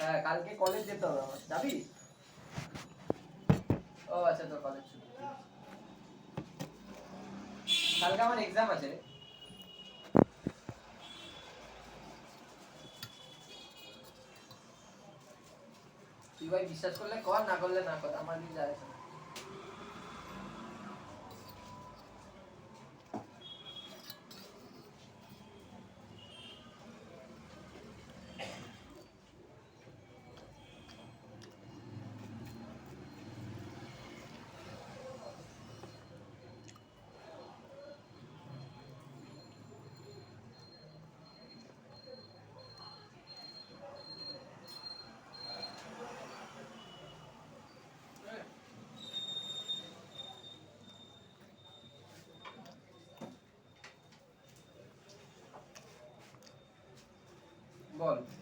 হ্যাঁ কালকে কলেজ যেতে হবে আমার। যাবি? ও আচ্ছা তোর কলেজ ছুটি। কালকে আমার এক্সাম আছে। তুই ভাই বিশ্বাস করলে কর, না করলে না কর, আমার নিজে যায় Bora.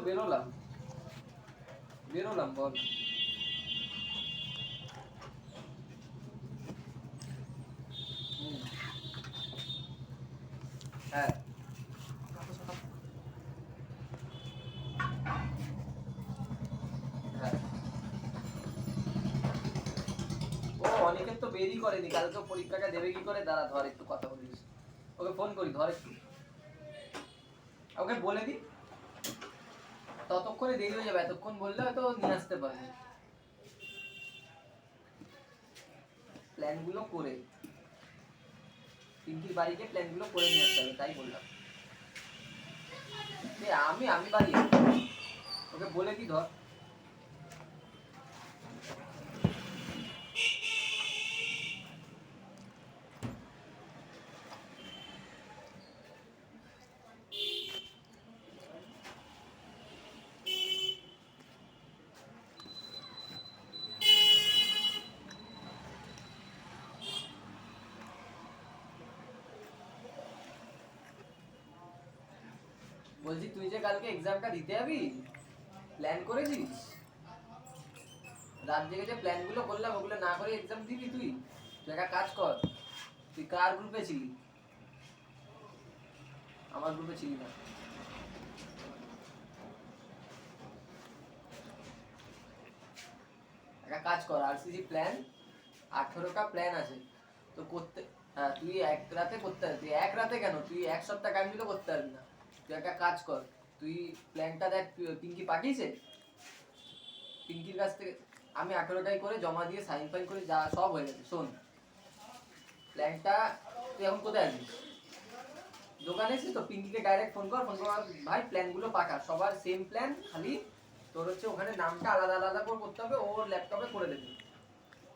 বেরোলাম। বেরোলাম, বল। হ্যাঁ। হ্যাঁ। অনেকের তো বেরই করেনি। কালকে পরীক্ষাটা দেবে কি করে? দাঁড়া, ধর একটু কথা বলিস। ওকে ফোন করি, ধর একটু। ওকে বলে দি ততক্ষণে দেরি হয়ে যাবে, এতক্ষণ বললে হয়তো নিয়ে আসতে পারবে। প্ল্যানগুলো করে। পিঙ্কির বাড়িকে প্ল্যানগুলো করে নিয়ে আসতে হবে, তাই বললাম। আমি আমি বাড়ি। ওকে বলে দি ধর। বলছি, তুই যে কালকে এক্সামটা দিতে যাবি প্ল্যান করেছিস রাত জেগে যে প্ল্যানগুলো করলাম, ওগুলো না করে এক্সাম দিবি তুই। তুই একটা কাজ কর, তুই কার গ্রুপে ছিলি? আমার গ্রুপে ছিলি না। একটা কাজ কর আরসিসি প্ল্যান আঠেরোটা প্ল্যান আছে। তো করতে হ্যাঁ তুই এক রাতে করতে পারবি। এক রাতে কেন? তুই এক সপ্তাহ টাইম করতে পারবি না। তুই একটা কাজ কর, তুই প্ল্যানটা দেখ পিঙ্কি পাঠিয়েছে? পিঙ্কির কাছ থেকে আমি আঠেরোটাই করে জমা দিয়ে সাইন ফাইন করে যা, সব হয়ে গেছে, শোন। প্ল্যানটা তুই এখন কোথায় আছিস? দোকানে এসেছিস তো? পিঙ্কিকে ডাইরেক্ট ফোন কর ফোন কর ভাই প্ল্যানগুলো পাঠা সবার সেম প্ল্যান খালি তোর হচ্ছে ওখানে নামটা আলাদা আলাদা করে করতে হবে ওর ল্যাপটপে করে দেবে।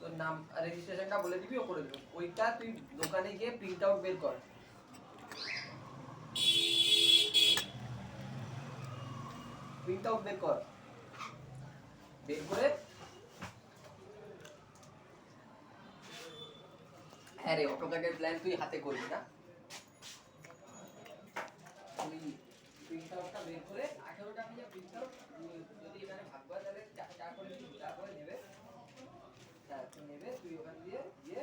তোর নাম রেজিস্ট্রেশনটা বলে দিবি, ও করে দেবে। ওইটা তুই দোকানে গিয়ে প্রিন্ট আউট বের কর। প্রিন্ট আউট বের কর। বের করে হ্যাঁ রে অটোক্যাডের প্ল্যান তুই হাতে করবি না। প্রিন্ট আউটটা বের করে আঠেরোটা আমি প্রিন্ট আউট যদি এখানে ভাগ করে তাহলে চার করে করে নেবে। নেবে, তুই ওখান দিয়ে গিয়ে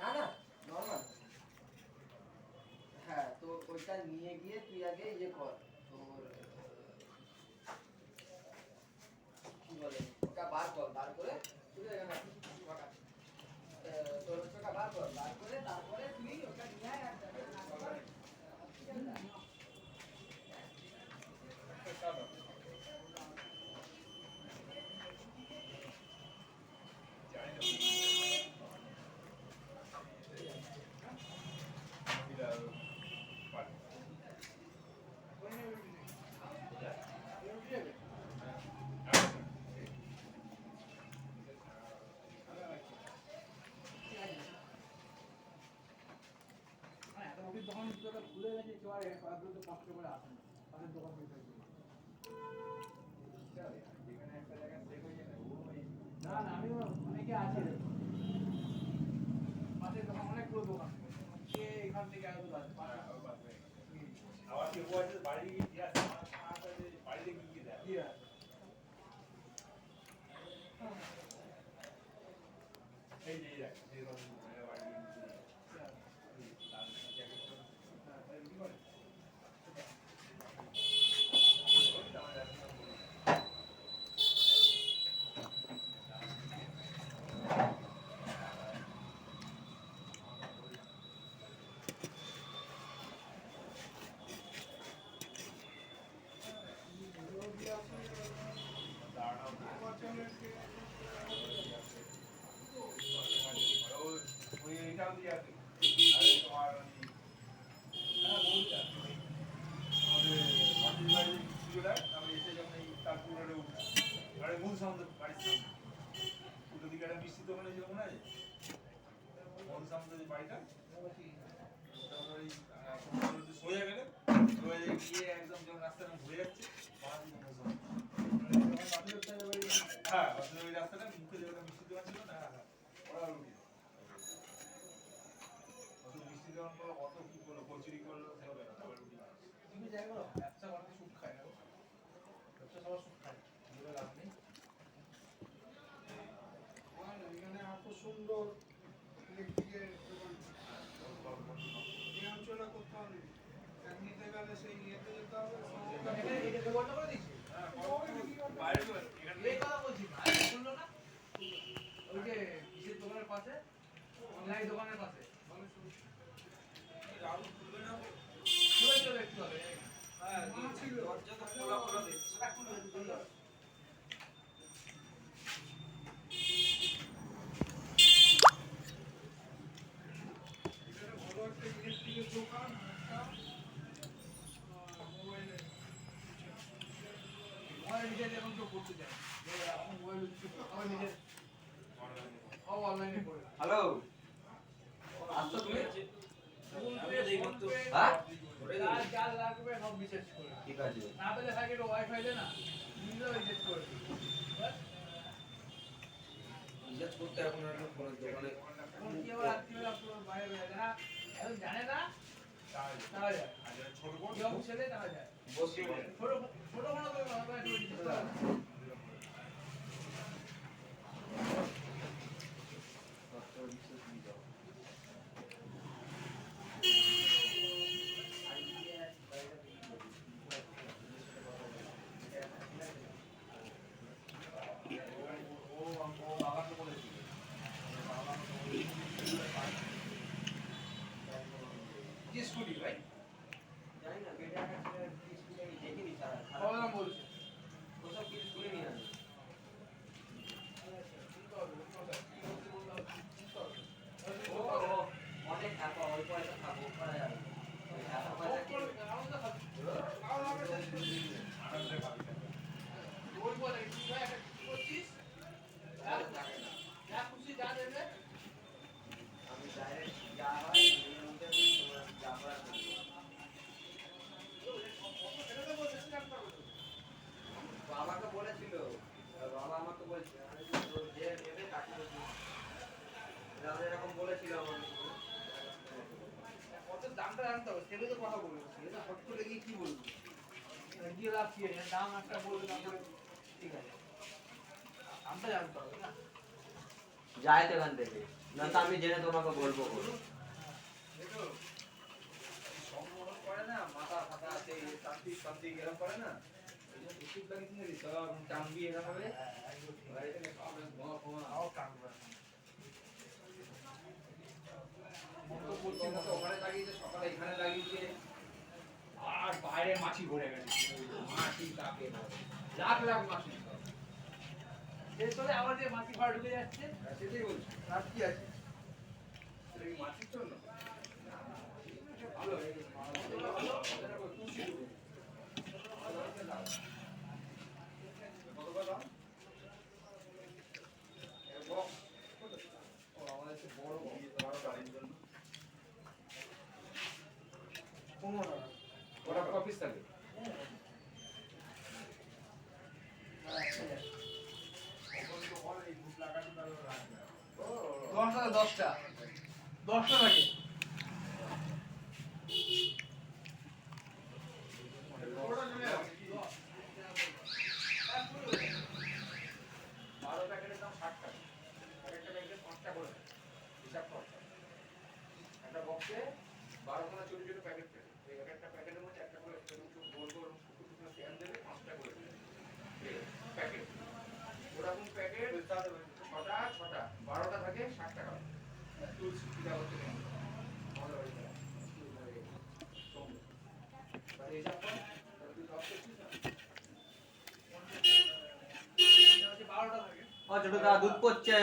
না না নর্মাল হ্যাঁ তো নিয়ে গিয়ে তুই আগে ইয়ে কর। তারপরে তারপরে না না আমি অনেকে আছে পাশের দোকান অনেকগুলো দোকান কে এখান থেকে আগে আবার কি বলছে বাড়ি গিয়ে বাড়িতে গিয়ে দেয় এই যে এই রাখ মিষ্টি দোকানে যেরকম না যে মধু সামন্ত যে বাড়িটা সোজা গেলে গিয়ে একদম যখন রাস্তায় ঘুরে যাচ্ছে হ্যাঁ সুন্দর দোকানের পাশে অনলাইন দোকানের পাশে চলে একটু হবে হ্যাঁ হ্যালো আসছো তুমি? হ্যাঁ? ঠিক আছে। না পেলে থাকে ওয়াইফাই দে না নিজেও রিচার্জ করতে এখন ফোনের দোকানে জানে না ছোট যাই তো এখান থেকে। না তো আমি জেনে তোমাকে বলব বলব সম্মোহন করে না মাথা ফাটা সেই তান্ত্রিক তান্ত্রিক এরকম করে না। ওষুধ লাগিয়েছে সব টাম্বি এরকম হবে। বাইরে মাছি ভরে গেছে। মাছি কাকে লাখ লাখ মাছি। আবার যে মাছি ভাড়া ঢুকে যাচ্ছে। হ্যাঁ, সেটাই বলছি। তার কি আছে? মাছির জন্য? ভালো দুধ পড়ছে